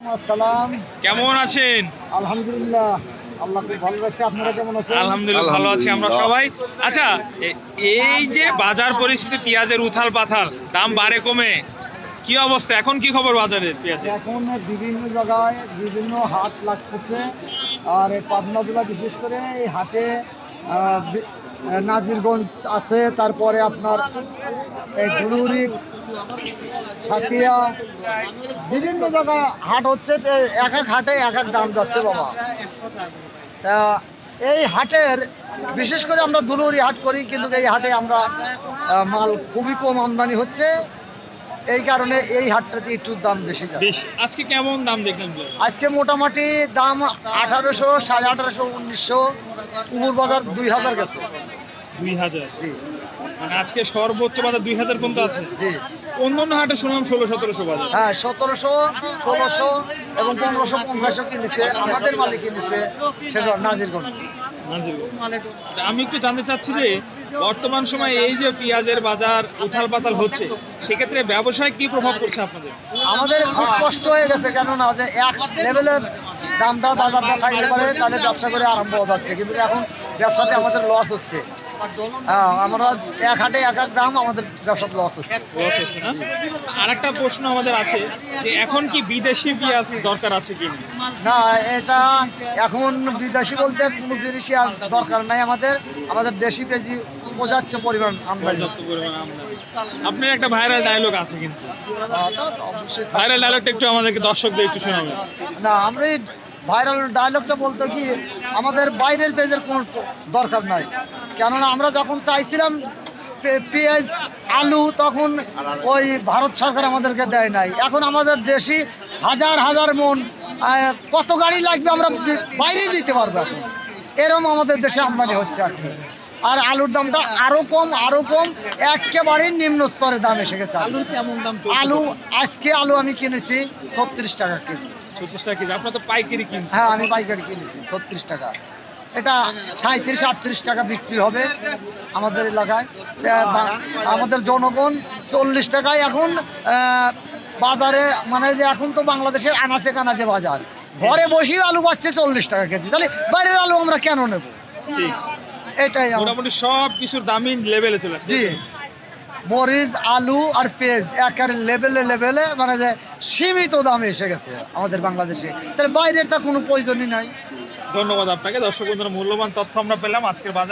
আসসালাম। কেমন আছেন? আলহামদুলিল্লাহ আল্লাহ খুব ভালো রাখছে আপনারা কেমন আছেন? আলহামদুলিল্লাহ ভালো আছি আমরা সবাই। আচ্ছা এই যে বাজার পরিস্থিতি পেঁয়াজের উথাল পাথাল দাম বাড়ে কমে কি অবস্থা? এখন কি খবর পেঁয়াজের? এখন বিভিন্ন জায়গায় বিভিন্ন হাট লাগতেছে। আর পাবনা জেলা বিশেষ করে এই হাটে আহ, নাজিরগঞ্জ আছে, তারপরে আপনার এই গুরুরি ছাতিয়া, বিভিন্ন জায়গায় হাট হচ্ছে এক এক হাটে এক এক দাম যাচ্ছে বাবা। তা এই হাটের, বিশেষ করে আমরা দুলুরি হাট করি, কিন্তু এই হাটে আমরা মাল খুবই কম আমদানি হচ্ছে। এই কারণে এই হাটটাতে একটু দাম বেশি যায় বেশি। আজকে কেমন দাম দেখলেন আজকে মোটামুটি দাম আঠারোশো সাড়ে আঠারোশো উনিশশো। কুমুর বাজার দুই হাজার গেছে। দুই হাজার। জি। মানে আজকে সর্বোচ্চ বাজার দুই হাজার পর্যন্ত আছে। জি। অন্য অন্য হাটে শুনলাম ষোলো সতেরোশো বাজার। হ্যাঁ সতেরোশো ষোলোশো এবং পনেরোশো পঞ্চাশও কিনেছে আমাদের মালিক কিনেছে সেটা নাজিরগঞ্জ। আচ্ছা, আমি একটু জানতে চাচ্ছি যে বর্তমান সময়ে এই যে পেঁয়াজের বাজার উথাল পাতাল হচ্ছে সেক্ষেত্রে ব্যবসায় কি প্রভাব পড়ছে আপনাদের? আমাদের খুব কষ্ট হয়ে গেছে কেননা যে এক লেভেলের দামটা বাজারটা থাকতে পারে তাহলে ব্যবসা করে আরম্ভ হয়ে যাচ্ছে কিন্তু এখন ব্যবসাতে আমাদের লস হচ্ছে। হ্যাঁ আমরা এক হাটে এক এক দাম আমাদের ব্যবসাতে লস হচ্ছে। লস হচ্ছে না আর একটা প্রশ্ন আমাদের আছে যে এখন কি বিদেশি পেঁয়াজ দরকার আছে কি না? এটা এখন বিদেশি বলতে কোনো জিনিসই আর দরকার নাই আমাদের। আমাদের দেশি পেঁয়াজি পর্যাপ্ত পরিমাণ আমদানি। আপনার একটা ভাইরাল ডায়লগ আছে কিন্তু। ভাইরাল ডায়লগটা একটু আমাদেরকে দর্শকদের একটু শোনাবেন। না আমরা ভাইরাল ডায়লগটা বলতে কি আমাদের বাইরের পেজের কোনো দরকার নাই। কেননা আমরা যখন চাইছিলাম পেঁয়াজ আলু তখন ওই ভারত সরকার আমাদেরকে দেয় নাই। এখন আমাদের দেশি হাজার হাজার মন কত গাড়ি লাগবে আমরা বাইরে দিতে পারব এখন। এরম আমাদের দেশে আমদানি হচ্ছে আর কি। আর আলুর দামটা আরও কম আরও কম একেবারে নিম্ন স্তরে দাম এসে গেছে। আলু আজকে আলু আমি কিনেছি ছত্রিশ টাকা কেজি। ছত্রিশ টাকা কেজি। আপনার তো পাইকারি হ্যাঁ আমি পাইকারি কিনেছি ছত্রিশ টাকা। এটা সাঁত্রিশ আটত্রিশ টাকা বিক্রি হবে আমাদের এলাকায়। আমাদের জনগণ চল্লিশ টাকায় এখন বাজারে মানে যে এখন তো বাংলাদেশের আনাচে কানাচে বাজার। ঘরে বসেই আলু পাচ্ছে চল্লিশ টাকা কেজি। তাহলে বাইরের আলু আমরা কেন নেব? এটাই আমার- মোটামুটি সব কিছুর দামই লেভেলে চলে আসছে। জি। মরিচ, আলু আর পেঁয়াজ একের লেভেলে লেভেলে মানে যে সীমিত দামে এসে গেছে আমাদের বাংলাদেশে। তাহলে বাইরের তা কোনো প্রয়োজনই নাই। ধন্যবাদ আপনাকে। দর্শক বন্ধুরা, মূল্যবান তথ্য আমরা পেলাম আজকের বাজার।